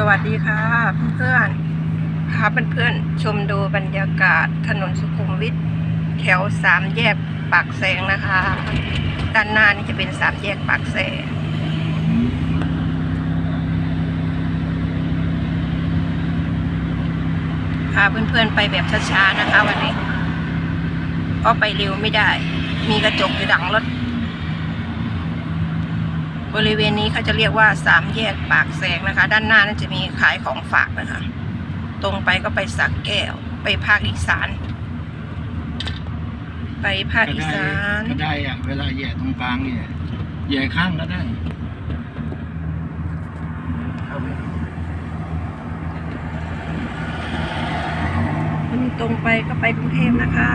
สวัสดีค่ะเพื่อนๆพาเพื่อนๆชมดูบรรยากาศถนนสุขุมวิทแถวสามแยกปากแสงนะคะ ด้านหน้านี่จะเป็นสามแยกปากแสงพาเพื่อนๆไปแบบช้าๆนะคะวันนี้เพราะไปเร็วไม่ได้ มีกระจกอยู่ดังรถ บริเวณนี้เขาจะเรียกว่าสามแยกปากแสงนะคะ ด้านหน้านั่นจะมีขายของฝากนะคะ ตรงไปก็ไปสักแก้ว ไปภาคอีสาน ไปภาคอีสานก็ได้อะเวลาแหย่ตรงกลางเนี่ยแหย่ข้างก็ได้เอาไปตรงไปก็ไปกรุงเทพนะคะ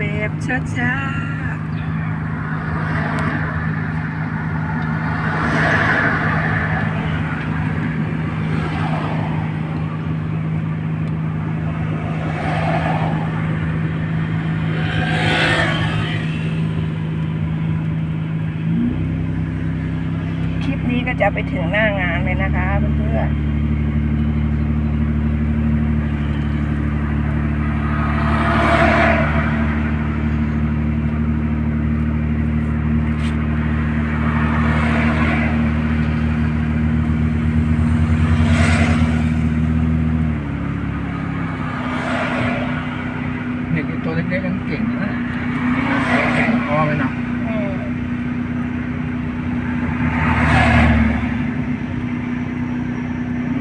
ไป แบบช้าคลิปนี้ก็จะไปถึงหน้างานเลยนะคะเพื่อนๆ ตัวเล็กๆกันเก่งนะแข่งคอไปหนักอืม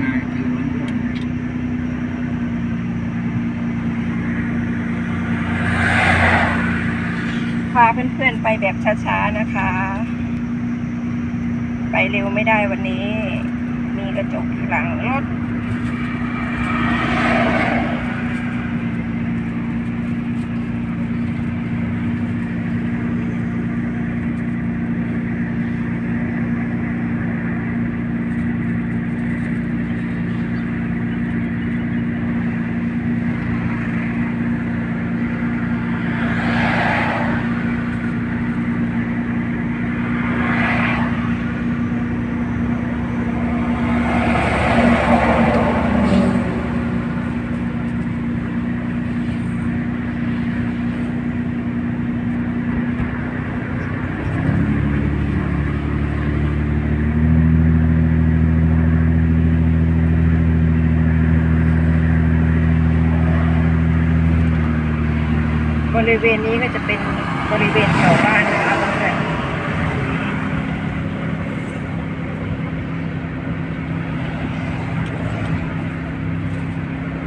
ง่ายคือยพาเพื่อนๆไปแบบช้าๆนะคะ ไปเร็วไม่ได้วันนี้ มีกระจกหลังรถ บ ริเวณนี้ก็จะเป็นบริเวณแถวบ้านนะคะเพื่อน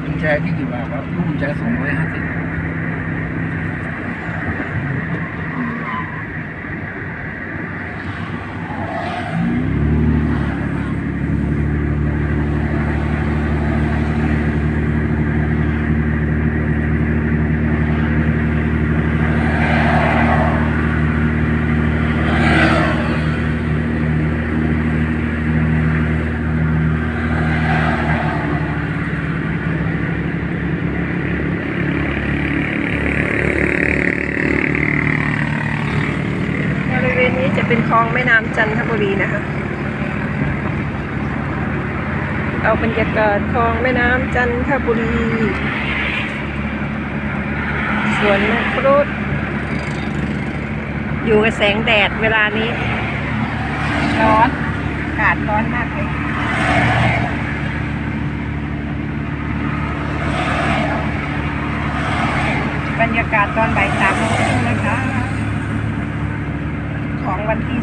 กุญแจที่กี่บาทครับลูกกุญแจสองร้อยห้าสิบ นี้จะเป็นคลองแม่น้ำจันทบุรีนะคะเอาบรรยากาศคลองแม่น้ำจันทบุรีสวนมะกรูดอยู่กับแสงแดดเวลานี้ ร้อนอากาศร้อนมากเลยบรรยากาศตอนบ่ายสามโมงนะคะของ วันที่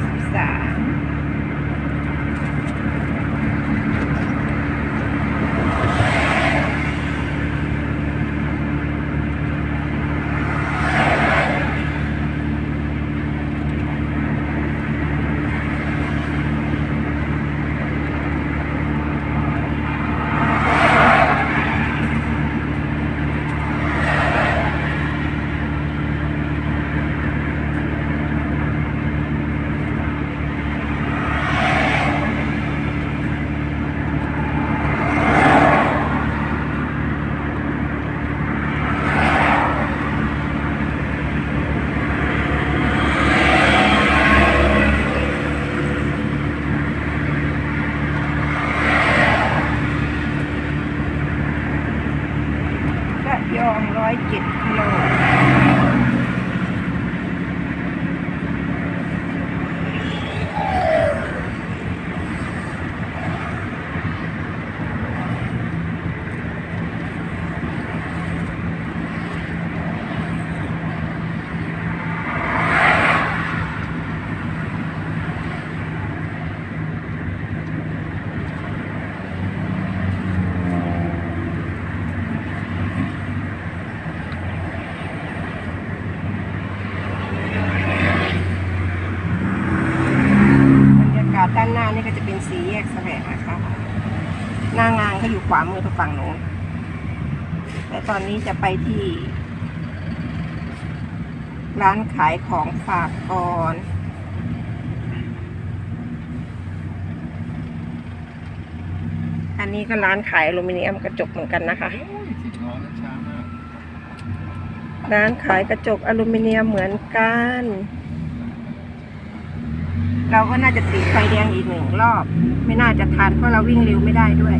ยองร้อยเจ็ดกิโล หน้างานเขาอยู่ขวามือทางฝั่งโน้นแต่ตอนนี้จะไปที่ ร้านขายของฝากก่อนอันนี้ก็ร้านขายอลูมิเนียมกระจกเหมือนกันนะคะ ร้านขายกระจกอลูมิเนียมเหมือนกัน เราก็น่าจะติดไฟแดงอีกหนึ่งรอบ ไม่น่าจะทันเพราะเราวิ่งเร็วไม่ได้ด้วย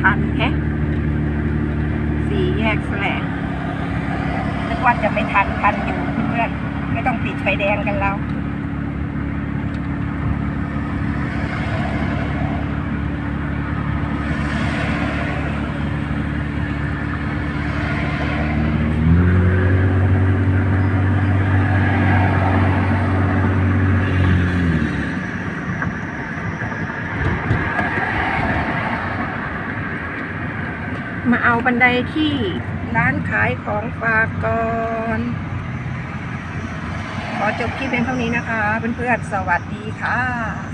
ทันแฮะสี่แยกแสลงนึกว่าจะไม่ทันทันอยู่เพื่อนไม่ต้องติดไฟแดงกันแล้ว มาเอาบันไดที่ร้านขายของฝากก่อนขอจบคลิปเพียงเท่านี้นะคะเพื่อนๆสวัสดีค่ะ